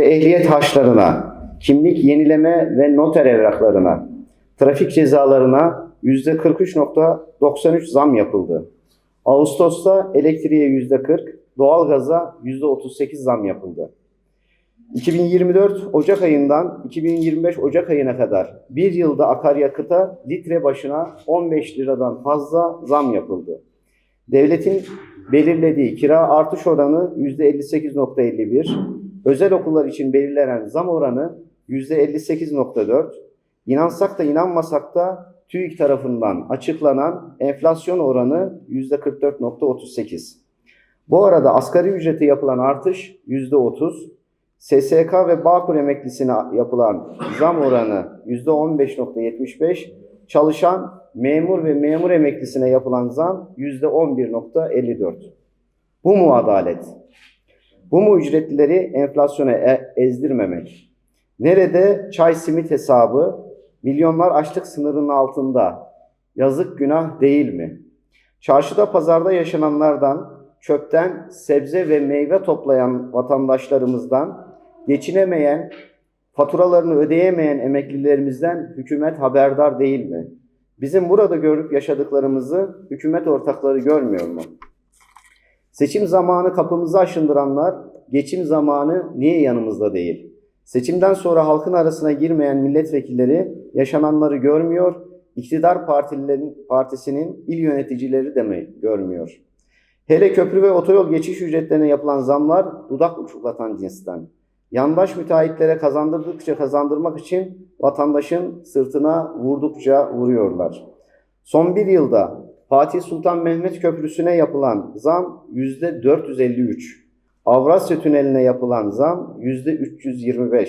ve ehliyet harçlarına, kimlik yenileme ve noter evraklarına, trafik cezalarına %43.93 zam yapıldı. Ağustos'ta elektriğe %40, doğalgaza %38 zam yapıldı. 2024 Ocak ayından 2025 Ocak ayına kadar bir yılda akaryakıta litre başına 15 liradan fazla zam yapıldı. Devletin belirlediği kira artış oranı %58.51, özel okullar için belirlenen zam oranı %58.4, inansak da inanmasak da TÜİK tarafından açıklanan enflasyon oranı %44.38. Bu arada asgari ücrete yapılan artış %30, SSK ve Bağkur emeklisine yapılan zam oranı %15.75, çalışan memur ve memur emeklisine yapılan zam %11.54. Bu mu adalet? Bu mu ücretlileri enflasyona e- ezdirmemek? Nerede çay simit hesabı? Milyonlar açlık sınırının altında. Yazık günah değil mi? Çarşıda pazarda yaşananlardan, çöpten sebze ve meyve toplayan vatandaşlarımızdan, geçinemeyen, faturalarını ödeyemeyen emeklilerimizden hükümet haberdar değil mi? Bizim burada görüp yaşadıklarımızı hükümet ortakları görmüyor mu? Seçim zamanı kapımızı aşındıranlar, geçim zamanı niye yanımızda değil? Seçimden sonra halkın arasına girmeyen milletvekilleri yaşananları görmüyor, iktidar partilerin, partisinin il yöneticileri de mi görmüyor? Hele köprü ve otoyol geçiş ücretlerine yapılan zamlar dudak uçuklatan cinsten. Yandaş müteahhitlere kazandırdıkça kazandırmak için vatandaşın sırtına vurdukça vuruyorlar. Son bir yılda Fatih Sultan Mehmet Köprüsü'ne yapılan zam %453. Avrasya Tüneli'ne yapılan zam %325.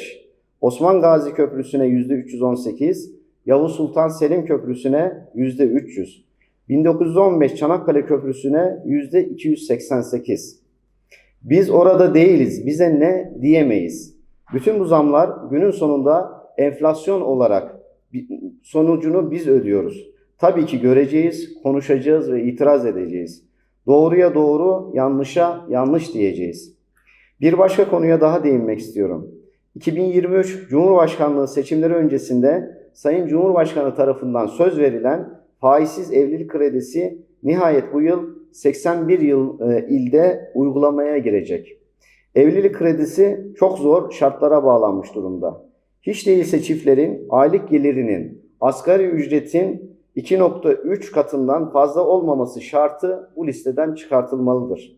Osman Gazi Köprüsü'ne %318. Yavuz Sultan Selim Köprüsü'ne %300. 1915 Çanakkale Köprüsü'ne %288. Biz orada değiliz, bize ne diyemeyiz. Bütün bu zamlar günün sonunda enflasyon olarak sonucunu biz ödüyoruz. Tabii ki göreceğiz, konuşacağız ve itiraz edeceğiz. Doğruya doğru, yanlışa yanlış diyeceğiz. Bir başka konuya daha değinmek istiyorum. 2023 Cumhurbaşkanlığı seçimleri öncesinde Sayın Cumhurbaşkanı tarafından söz verilen faizsiz evlilik kredisi nihayet bu yıl 81 yıl e, ilde uygulamaya girecek. Evlilik kredisi çok zor şartlara bağlanmış durumda. Hiç değilse çiftlerin aylık gelirinin asgari ücretin 2.3 katından fazla olmaması şartı bu listeden çıkartılmalıdır.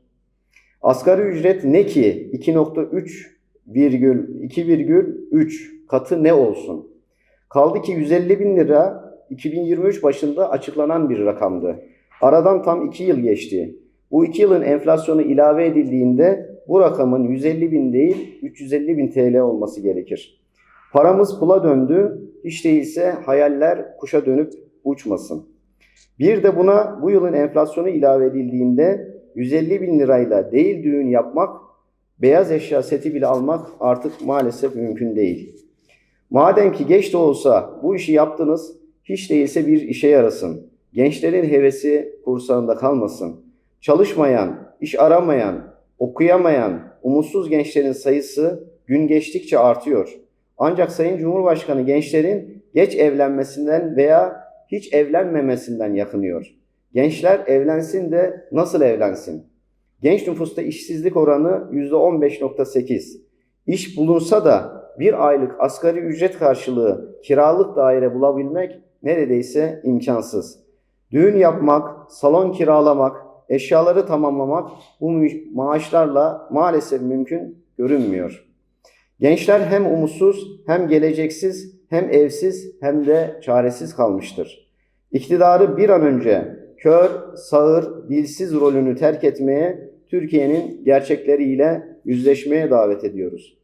Asgari ücret ne ki 2.3 virgül 2,3 katı ne olsun? Kaldı ki 150 bin lira 2023 başında açıklanan bir rakamdı. Aradan tam 2 yıl geçti. Bu 2 yılın enflasyonu ilave edildiğinde bu rakamın 150 bin değil 350 bin TL olması gerekir. Paramız pula döndü, hiç değilse hayaller kuşa dönüp uçmasın. Bir de buna bu yılın enflasyonu ilave edildiğinde 150 bin lirayla değil düğün yapmak, beyaz eşya seti bile almak artık maalesef mümkün değil. Madem ki geç de olsa bu işi yaptınız, hiç değilse bir işe yarasın. Gençlerin hevesi kursağında kalmasın. Çalışmayan, iş aramayan, okuyamayan, umutsuz gençlerin sayısı gün geçtikçe artıyor. Ancak Sayın Cumhurbaşkanı gençlerin geç evlenmesinden veya hiç evlenmemesinden yakınıyor. Gençler evlensin de nasıl evlensin? Genç nüfusta işsizlik oranı %15.8. İş bulunsa da bir aylık asgari ücret karşılığı kiralık daire bulabilmek neredeyse imkansız. Düğün yapmak, salon kiralamak, eşyaları tamamlamak bu maaşlarla maalesef mümkün görünmüyor. Gençler hem umutsuz, hem geleceksiz, hem evsiz, hem de çaresiz kalmıştır. İktidarı bir an önce kör, sağır, dilsiz rolünü terk etmeye, Türkiye'nin gerçekleriyle yüzleşmeye davet ediyoruz.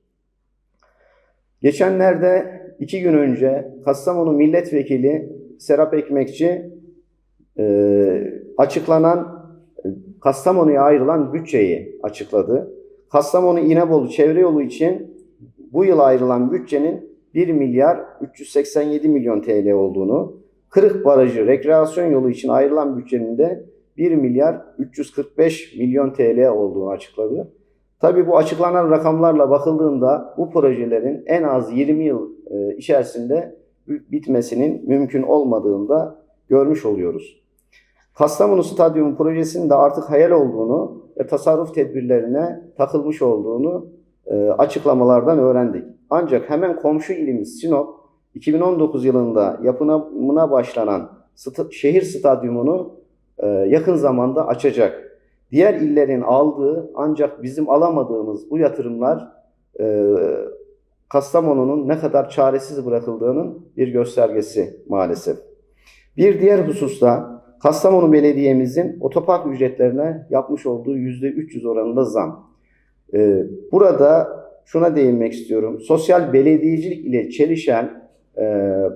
Geçenlerde iki gün önce Kastamonu Milletvekili Serap Ekmekçi e, açıklanan Kastamonu'ya ayrılan bütçeyi açıkladı. Kastamonu İnebolu çevre yolu için bu yıl ayrılan bütçenin 1 milyar 387 milyon TL olduğunu, Kırık Barajı rekreasyon yolu için ayrılan bütçenin de 1 milyar 345 milyon TL olduğunu açıkladı. Tabii bu açıklanan rakamlarla bakıldığında bu projelerin en az 20 yıl e, içerisinde bitmesinin mümkün olmadığını da görmüş oluyoruz. Kastamonu Stadyumu projesinin de artık hayal olduğunu ve tasarruf tedbirlerine takılmış olduğunu e, açıklamalardan öğrendik. Ancak hemen komşu ilimiz Sinop 2019 yılında yapımına başlanan sta- şehir stadyumunu e, yakın zamanda açacak. Diğer illerin aldığı ancak bizim alamadığımız bu yatırımlar e, Kastamonu'nun ne kadar çaresiz bırakıldığının bir göstergesi maalesef. Bir diğer hususta Kastamonu Belediye'mizin otopark ücretlerine yapmış olduğu %300 oranında zam. Ee, burada şuna değinmek istiyorum. Sosyal belediyecilik ile çelişen e,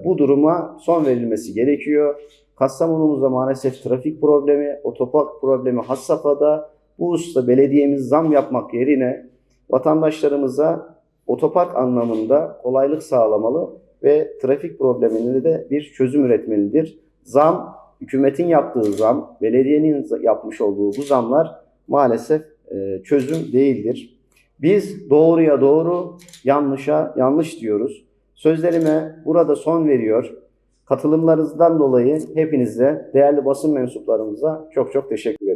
bu duruma son verilmesi gerekiyor. Kastamonumuzda maalesef trafik problemi, otopark problemi has safhada. Bu hususta belediyemiz zam yapmak yerine vatandaşlarımıza otopark anlamında kolaylık sağlamalı ve trafik problemine de bir çözüm üretmelidir. Zam, hükümetin yaptığı zam, belediyenin yapmış olduğu bu zamlar maalesef e, çözüm değildir. Biz doğruya doğru, yanlışa yanlış diyoruz. Sözlerime burada son veriyor. Katılımlarınızdan dolayı hepinize, değerli basın mensuplarımıza çok çok teşekkür